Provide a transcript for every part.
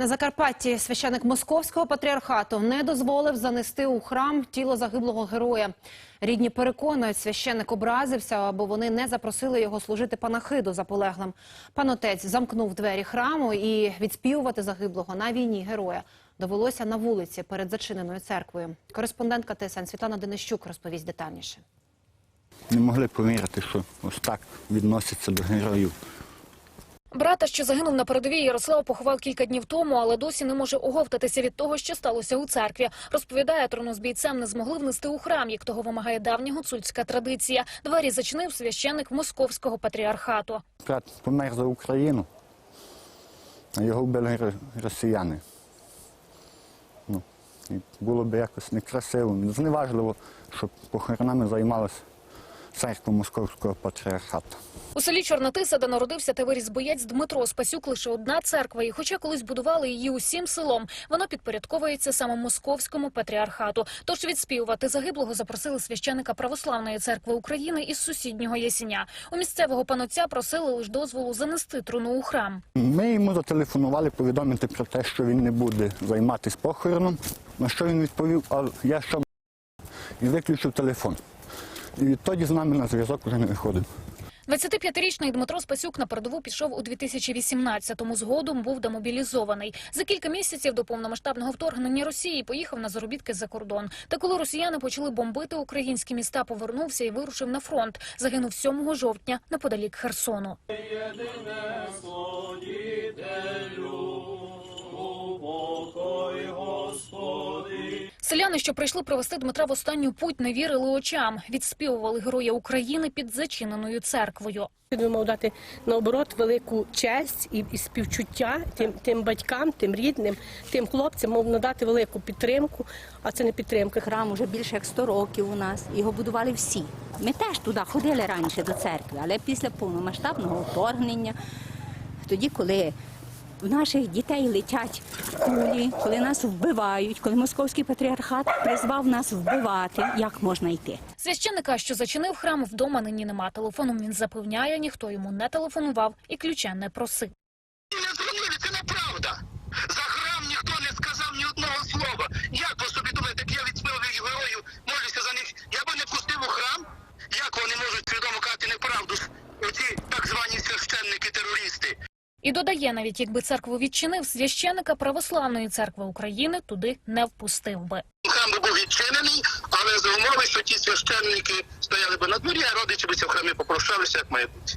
На Закарпатті священик московського патріархату не дозволив занести у храм тіло загиблого героя. Рідні переконують, священик образився, або вони не запросили його служити панахиду за полеглим. Пан отець замкнув двері храму і відспівувати загиблого на війні героя довелося на вулиці перед зачиненою церквою. Кореспондентка ТСН Світлана Денищук розповість детальніше. Не могли повірити, що ось так відносяться до героїв. Брата, що загинув на передовій, Ярослав поховав кілька днів тому, але досі не може оговтатися від того, що сталося у церкві. Розповідає, трону з бійцем не змогли внести у храм, як того вимагає давня гуцульська традиція. Двері зачинив священик московського патріархату. Брат помер за Україну, а його вбили росіяни. Ну, і було б якось некрасиво, зневажливо, щоб похоронами займалася церква Московського патріархату. У селі Чорнотиса, де народився та виріс боєць Дмитро Спасюк, лише одна церква. І хоча колись будували її усім селом, вона підпорядковується саме московському патріархату. Тож відспівувати загиблого запросили священика Православної церкви України із сусіднього Ясіня. У місцевого панотця просили лише дозволу занести труну у храм. Ми йому зателефонували повідомити про те, що він не буде займатися похороном. На що він відповів, а я що і виключив телефон. І відтоді з нами на зв'язок вже не виходив. 25-річний Дмитро Спасюк на передову пішов у 2018-му. Згодом був демобілізований. За кілька місяців до повномасштабного вторгнення Росії поїхав на заробітки за кордон. Та коли росіяни почали бомбити українські міста, повернувся і вирушив на фронт. Загинув 7 жовтня неподалік Херсону. Селяни, що прийшли провести Дмитра в останню путь, не вірили очам. Відспівували героя України під зачиненою церквою. Він мав дати наоборот велику честь і, і співчуття тим, тим батькам, тим рідним, тим хлопцям, мав надати велику підтримку, а це не підтримка. Храм уже більше як 100 років у нас. Його будували всі. Ми теж туди ходили раніше до церкви, але після повномасштабного вторгнення, тоді, коли в наших дітей летять кулі, коли нас вбивають, коли московський патріархат призвав нас вбивати, як можна йти? Священника, що зачинив храм, вдома нині нема. Телефоном він запевняє, ніхто йому не телефонував і ключа не просив. не дзвонили, це неправда. За храм ніхто не сказав ні одного слова. Як ви собі думаєте, як я відспівую героїв, молюся за них, я би не пустив у храм? Як вони можуть свідомо казати неправду, оці так звані священники-терористи? І додає, навіть якби церкву відчинив, священика Православної церкви України туди не впустив би. Храм був відчинений, але за умови, що ті священники стояли би на дворі, а родичі би в храмі попрощалися, як має бути.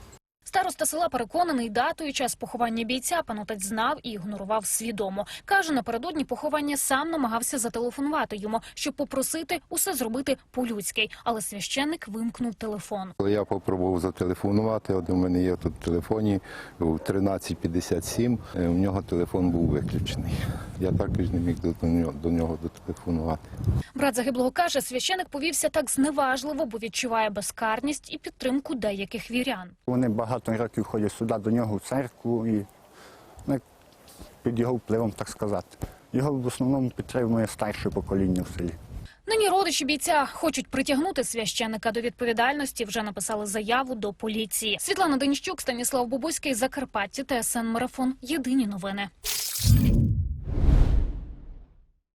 Староста села переконаний, дату і час поховання бійця пан отець знав і ігнорував свідомо. Каже, напередодні поховання сам намагався зателефонувати йому, щоб попросити усе зробити по-людськи. Але священник вимкнув телефон. Я попробував зателефонувати, от у мене є тут в телефоні у 1357, е, у нього телефон був виключений. Я також не міг до нього, до нього дотелефонувати. Брат загиблого каже, священик повівся так зневажливо, бо відчуває безкарність і підтримку деяких вірян. Вони багато років ходять сюди до нього в церкву і ну, під його впливом, так сказати. Його в основному підтримує старше покоління в селі. Нині родичі бійця хочуть притягнути священика до відповідальності. Вже написали заяву до поліції. Світлана Денщук, Станіслав Бобуський, Закарпаття, ТСН Марафон. Єдині новини.